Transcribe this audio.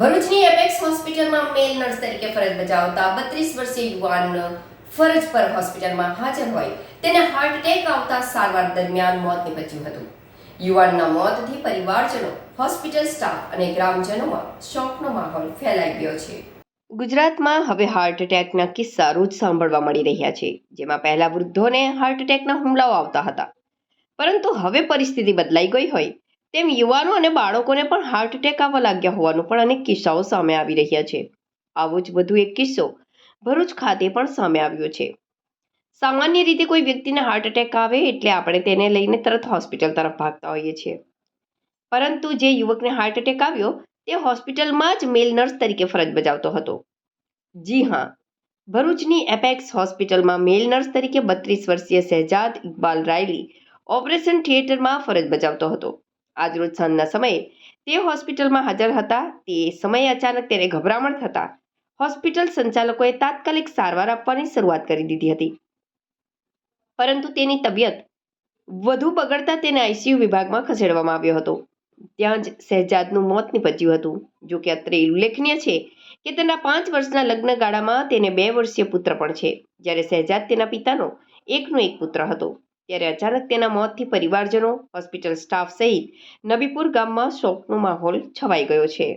ભરૂચની એપેક્સ હોસ્પિટલમાં મેલ નર્સ તરીકે ફરજ બજાવતા બત્રીસ વર્ષીય યુવાન ફરજ પર હોસ્પિટલમાં હાજર હોય. તેને હાર્ટ એટેક આવતા સારવાર દરમિયાન મોત નીપજ્યું હતું. યુવાનના મોતથી પરિવારજનો હોસ્પિટલ સ્ટાફ અને ગ્રામજનોમાં શોકનો માહોલ ફેલાઈ ગયો છે. ગુજરાતમાં હવે હાર્ટ એટેકના કિસ્સા રોજ સાંભળવા મળી રહ્યા છે, જેમાં પહેલા વૃદ્ધોને હાર્ટ એટેકના હુમલાઓ આવતા હતા. પરંતુ હવે પરિસ્થિતિ બદલાઈ ગઈ હોય તેમ યુવાનો અને બાળકોને પણ હાર્ટ એટેક આવવા લાગ્યા હોવાનું પણ અનેક કિસ્સાઓ સામે આવી રહ્યા છે. આવો જ વધુ એક કિસ્સો ભરૂચ ખાતે પણ સામે આવ્યો છે. સામાન્ય રીતે કોઈ વ્યક્તિને હાર્ટ એટેક આવે એટલે આપણે તેને લઈને તરત હોસ્પિટલ તરફ ભાગતા હોઈએ છીએ. પરંતુ જે યુવકને હાર્ટ એટેક આવ્યો, તે હોસ્પિટલમાં જ મેલ નર્સ તરીકે ફરજ બજાવતો હતો. જી હા, ભરૂચની એપેક્સ હોસ્પિટલમાં મેલ નર્સ તરીકે બત્રીસ વર્ષીય શહેજાદ ઇકબાલ રાયલી ઓપરેશન થિયેટરમાં ફરજ બજાવતો હતો. આજરોજ સાંજના સમયે તે હોસ્પિટલમાં હાજર હતા. તે સમયે અચાનક તેને ગભરામણ થતાં હોસ્પિટલ સંચાલકોએ તાત્કાલિક સારવાર આપવાની શરૂઆત કરી દીધી હતી. પરંતુ તેની તબિયત વધુ બગડતા તેને આઈસીયુ વિભાગમાં ખસેડવામાં આવ્યો હતો. ત્યાં જ શહેજાદનું મોત નિપજ્યું હતું. જો કે અત્રે ઉલ્લેખનીય છે કે તેના પાંચ વર્ષના લગ્નગાળામાં તેને બે વર્ષીય પુત્ર પણ છે. જ્યારે શહેજાદ તેના પિતાનો એકનો એક પુત્ર હતો. ત્યારે અચાનક તેના મોતથી પરિવારજનો, હોસ્પિટલ સ્ટાફ સહિત નબીપુર ગામમાં શોકનો માહોલ છવાઈ ગયો છે.